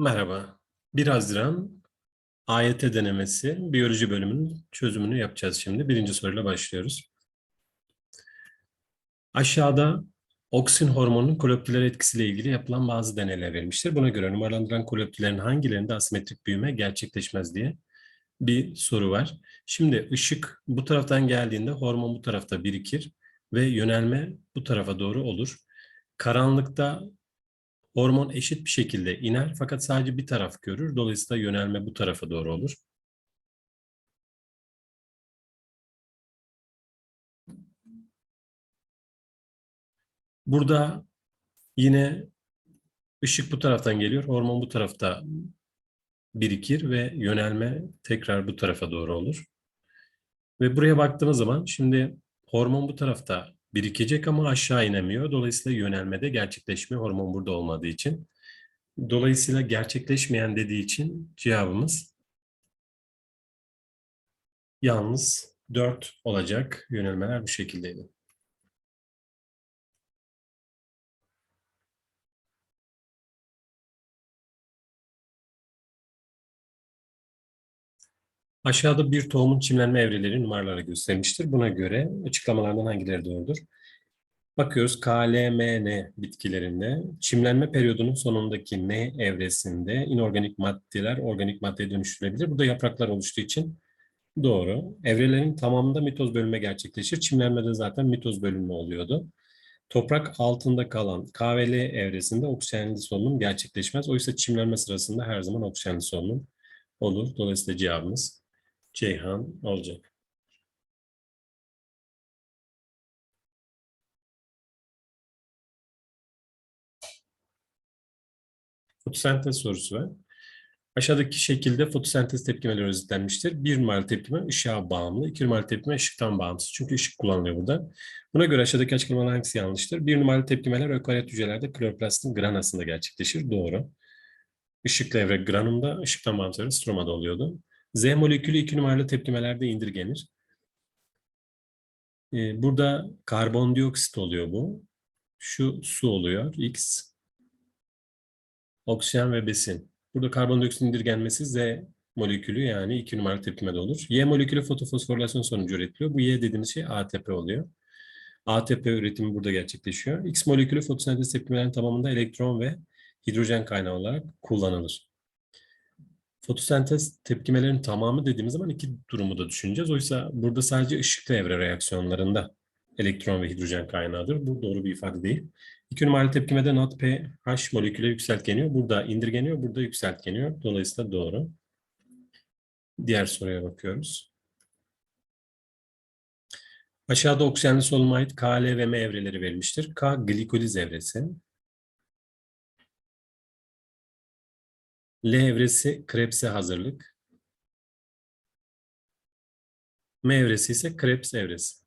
Merhaba. 1 Haziran AYT denemesi biyoloji bölümünün çözümünü yapacağız şimdi. Birinci soruyla başlıyoruz. Aşağıda oksin hormonunun koleptüler etkisiyle ilgili yapılan bazı deneyler verilmiştir. Buna göre numaralandıran koleptülerin hangilerinde asimetrik büyüme gerçekleşmez diye bir soru var. Şimdi ışık bu taraftan geldiğinde hormon bu tarafta birikir ve yönelme bu tarafa doğru olur. Karanlıkta hormon eşit bir şekilde iner fakat sadece bir taraf görür. Dolayısıyla yönelme bu tarafa doğru olur. Burada yine ışık bu taraftan geliyor. Hormon bu tarafta birikir ve yönelme tekrar bu tarafa doğru olur. Ve buraya baktığımız zaman şimdi hormon bu tarafta birikecek ama aşağı inemiyor. Dolayısıyla yönelmede gerçekleşmiyor hormon burada olmadığı için. Dolayısıyla gerçekleşmeyen dediği için cevabımız yalnız 4 olacak. Yönelmeler bu şekildeydi. Aşağıda bir tohumun çimlenme evreleri numaraları göstermiştir. Buna göre açıklamalardan hangileri doğrudur? Bakıyoruz KLMN bitkilerinde çimlenme periyodunun sonundaki N evresinde inorganik maddeler organik maddeye dönüştürülebilir. Burada yapraklar oluştuğu için doğru. Evrelerin tamamında mitoz bölünme gerçekleşir. Çimlenmede zaten mitoz bölünme oluyordu. Toprak altında kalan KVL evresinde oksijenli solunum gerçekleşmez. Oysa çimlenme sırasında her zaman oksijenli solunum olur. Dolayısıyla cevabımız Ceyhan olacak. Fotosentez sorusu var. Aşağıdaki şekilde fotosentez tepkimeleri özetlenmiştir. Bir numaralı tepkime ışığa bağımlı, iki numaralı tepkime ışıktan bağımsız. Çünkü ışık kullanılıyor burada. Buna göre aşağıdaki açıklamalar hangisi yanlıştır? Bir numaralı tepkimeler ökaryot hücrelerde kloroplastin granasında gerçekleşir. Doğru. Işıklı evre granumda, ışıktan bağımsız stromada oluyordu. Z molekülü iki numaralı tepkimelerde indirgenir. Ee, burada karbondioksit oluyor bu. Şu su oluyor. X. Oksijen ve besin. Burada karbondioksit indirgenmesi Z molekülü yani iki numaralı tepkimede olur. Y molekülü fotofosforilasyon sonucu üretiliyor. Bu Y dediğimiz şey ATP oluyor. ATP üretimi burada gerçekleşiyor. X molekülü fotosentez tepkimelerinin tamamında elektron ve hidrojen kaynağı olarak kullanılır. Fotosentez tepkimelerin tamamı dediğimiz zaman iki durumu da düşüneceğiz. Oysa burada sadece ışıklı evre reaksiyonlarında elektron ve hidrojen kaynağıdır. Bu doğru bir ifade değil. İki numaralı tepkimede NADPH moleküle yükseltgeniyor. Burada indirgeniyor, burada yükseltgeniyor. Dolayısıyla doğru. Diğer soruya bakıyoruz. Aşağıda oksijenli solunuma ait K, L ve M evreleri verilmiştir. K glikoliz evresi. L evresi Krebs'e hazırlık. M evresi ise Krebs evresi.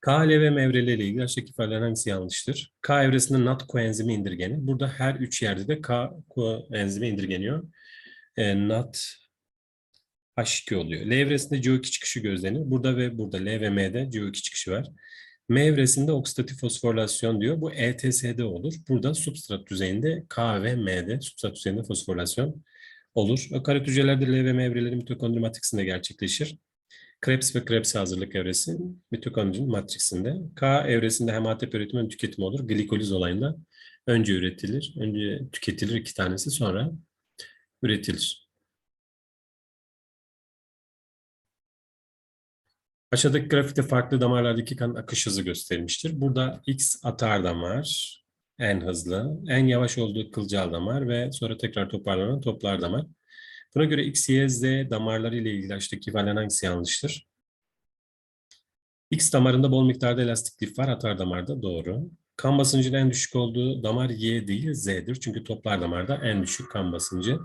K, L ve M evreleriyle ilgili aşağıdaki ifadelerin hangisi yanlıştır? K evresinde NAT koenzimi indirgenir. Burada her üç yerde de K koenzimi indirgeniyor. E, NAT H2 oluyor. L evresinde CO2 çıkışı gözlenir. Burada ve burada L ve M'de CO2 çıkışı var. M evresinde oksidatif fosforilasyon diyor. Bu ETS'de olur. Burada substrat düzeyinde K ve M'de substrat düzeyinde fosforilasyon olur. Ökaryot hücrelerde L ve M evreleri mitokondri matriksinde gerçekleşir. Krebs ve Krebs hazırlık evresi mitokondri matriksinde. K evresinde hem ATP üretimi hem tüketimi olur. Glikoliz olayında önce üretilir, önce tüketilir iki tanesi sonra üretilir. Aşağıdaki grafikte farklı damarlardaki kan akış hızı gösterilmiştir. Burada X atar damar en hızlı, en yavaş olduğu kılcal damar ve sonra tekrar toparlanan toplar damar. Buna göre X, Y, Z damarları ile ilgili aşağıdaki ifadelerin hangisi yanlıştır? X damarında bol miktarda elastik lif var, atar damarda doğru. Kan basıncının en düşük olduğu damar Y değil Z'dir. Çünkü toplar damarda en düşük kan basıncı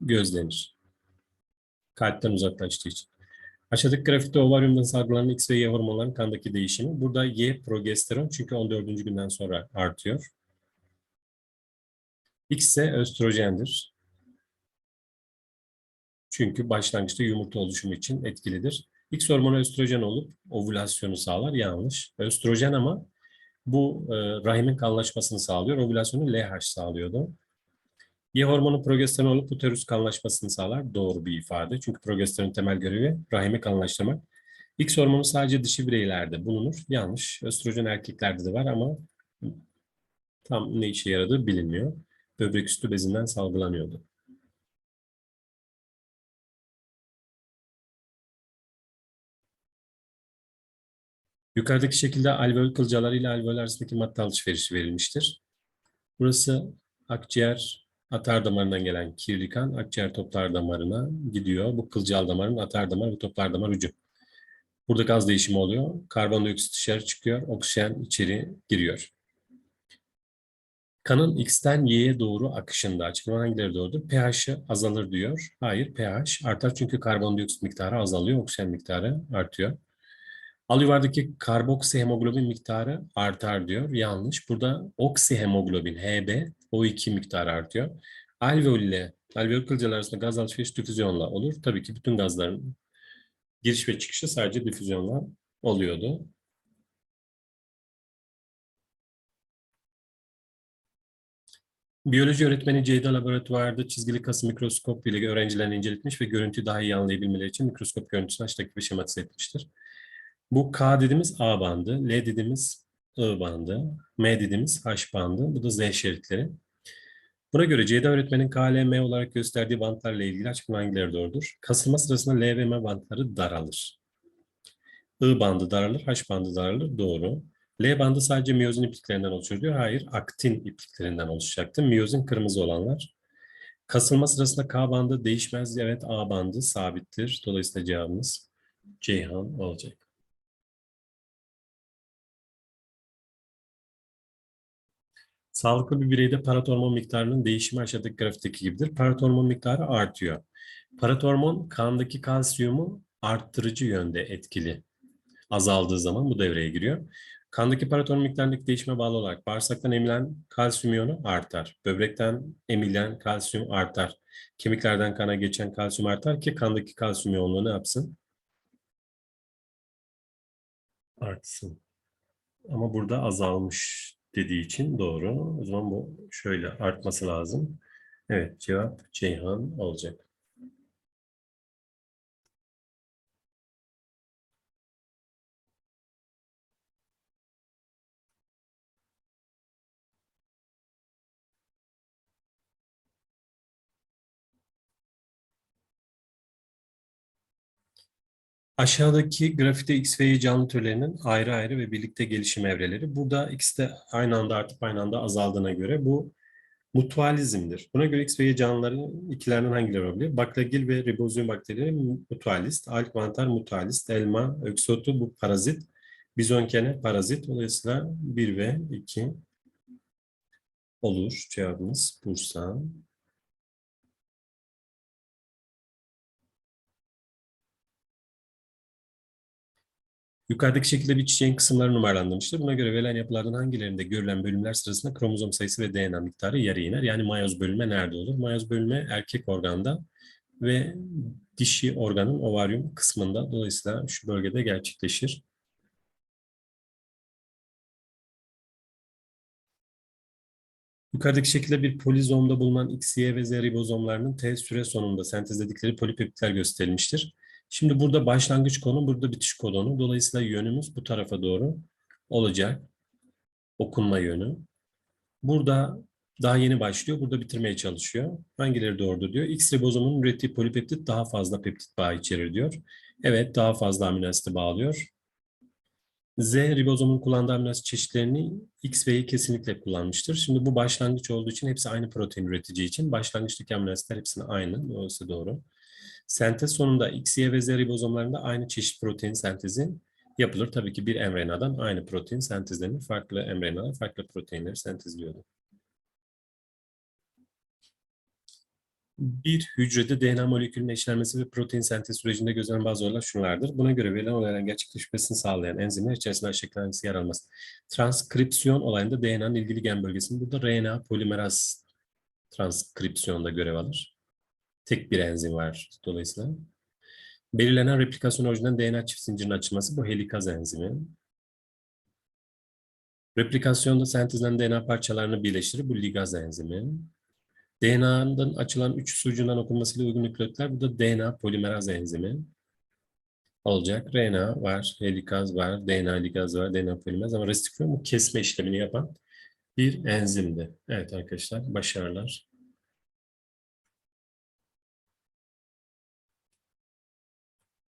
gözlenir. Kalpten uzaklaştığı için. Aşağıdaki grafikte ovaryumdan salgılanan X ve Y hormonların kandaki değişimi. Burada Y progesteron çünkü 14. günden sonra artıyor. X ise östrojendir. Çünkü başlangıçta yumurta oluşumu için etkilidir. X hormonu östrojen olup ovülasyonu sağlar. Yanlış. Östrojen ama bu e, rahimin kalınlaşmasını sağlıyor. Ovülasyonu LH sağlıyordu. Y hormonu progesteron olup uterus kalınlaşmasını sağlar. Doğru bir ifade. Çünkü progesteronun temel görevi rahimi kalınlaştırmak. X hormonu sadece dişi bireylerde bulunur. Yanlış. Östrojen erkeklerde de var ama tam ne işe yaradığı bilinmiyor. Böbrek üstü bezinden salgılanıyordu. Yukarıdaki şekilde alveol kılcaları ile alveol arasındaki madde alışverişi verilmiştir. Burası akciğer atar damarından gelen kirli kan akciğer toplar damarına gidiyor. Bu kılcal damarın atar damar ve toplar damar ucu. Burada gaz değişimi oluyor. Karbondioksit dışarı çıkıyor. Oksijen içeri giriyor. Kanın X'ten Y'ye doğru akışında açıklama hangileri doğrudur? pH'i azalır diyor. Hayır pH artar çünkü karbondioksit miktarı azalıyor. Oksijen miktarı artıyor. Al yuvardaki karboksihemoglobin miktarı artar diyor. Yanlış. Burada oksihemoglobin Hb O2 miktarı artıyor. Alveol ile alveol kılcal arasında gaz alışveriş difüzyonla olur. Tabii ki bütün gazların giriş ve çıkışı sadece difüzyonla oluyordu. Biyoloji öğretmeni Ceyda laboratuvarda çizgili kası mikroskop ile öğrencilerini inceletmiş ve görüntüyü daha iyi anlayabilmeleri için mikroskop görüntüsünü açtaki bir şematize etmiştir. Bu K dediğimiz A bandı, L dediğimiz I bandı, M dediğimiz H bandı, bu da Z şeritleri. Buna göre Ceyda öğretmenin K, L, M olarak gösterdiği bantlarla ilgili açıklama hangileri doğrudur? Kasılma sırasında L ve M bantları daralır. I bandı daralır, H bandı daralır. Doğru. L bandı sadece miyozin ipliklerinden oluşur diyor. Hayır, aktin ipliklerinden oluşacaktı. Miyozin kırmızı olanlar. Kasılma sırasında K bandı değişmez. Evet, A bandı sabittir. Dolayısıyla cevabımız Ceyhan olacak. Sağlıklı bir bireyde paratormon miktarının değişimi aşağıdaki grafikteki gibidir. Paratormon miktarı artıyor. Paratormon kandaki kalsiyumu arttırıcı yönde etkili. Azaldığı zaman bu devreye giriyor. Kandaki paratormon miktarındaki değişime bağlı olarak bağırsaktan emilen kalsiyum iyonu artar. Böbrekten emilen kalsiyum artar. Kemiklerden kana geçen kalsiyum artar ki kandaki kalsiyum yoğunluğu ne yapsın? Artsın. Ama burada azalmış dediği için doğru. O zaman bu şöyle artması lazım. Evet cevap Ceyhan olacak. Aşağıdaki grafikte X ve Y canlı türlerinin ayrı ayrı ve birlikte gelişim evreleri. Burada ikisi de aynı anda artıp aynı anda azaldığına göre bu mutualizmdir. Buna göre X ve Y canlıların ikilerinden hangileri olabilir? Baklagil ve ribozyum bakterileri mutualist, mantar mutualist, elma, öksotu bu parazit, bizonkene parazit. Dolayısıyla 1 ve 2 olur. Cevabımız Bursa. Yukarıdaki şekilde bir çiçeğin kısımları numaralandırmıştır. Buna göre verilen yapılardan hangilerinde görülen bölümler sırasında kromozom sayısı ve DNA miktarı yarı iner. Yani mayoz bölünme nerede olur? Mayoz bölünme erkek organda ve dişi organın ovaryum kısmında. Dolayısıyla şu bölgede gerçekleşir. Yukarıdaki şekilde bir polizomda bulunan X, Y ve Z ribozomlarının T süre sonunda sentezledikleri polipeptitler gösterilmiştir. Şimdi burada başlangıç konu, burada bitiş kodonu. Dolayısıyla yönümüz bu tarafa doğru olacak. Okunma yönü. Burada daha yeni başlıyor. Burada bitirmeye çalışıyor. Hangileri doğrudur diyor. X ribozomunun ürettiği polipeptit daha fazla peptit bağı içerir diyor. Evet daha fazla amino bağlıyor. Z ribozomun kullandığı amino çeşitlerini X ve Y kesinlikle kullanmıştır. Şimdi bu başlangıç olduğu için hepsi aynı protein üretici için. Başlangıçtaki amino asitler hepsine aynı. Dolayısıyla doğru. Sentez sonunda X, Y ve Z ribozomlarında aynı çeşit protein sentezi yapılır. Tabii ki bir mRNA'dan aynı protein sentezlenir. Farklı mRNA'lar farklı proteinleri sentezliyordu. Bir hücrede DNA molekülünün eşlenmesi ve protein sentez sürecinde gözlenen bazı olaylar şunlardır. Buna göre verilen olayların gerçekleşmesini sağlayan enzimler içerisinde aşağıdakilerin hangisi yer almaz? Transkripsiyon olayında DNA'nın ilgili gen bölgesinde burada RNA polimeraz transkripsiyonda görev alır. Tek bir enzim var dolayısıyla. Belirlenen replikasyon orijinal DNA çift zincirinin açılması bu helikaz enzimi. Replikasyonda sentezlenen DNA parçalarını birleştirir bu ligaz enzimi. DNA'nın açılan üç ucundan okunmasıyla uygun nükleotler. Bu da DNA polimeraz enzimi olacak. RNA var, helikaz var, DNA ligaz var, DNA polimeraz ama restikülom bu kesme işlemini yapan bir enzimdi. Evet arkadaşlar başarılar.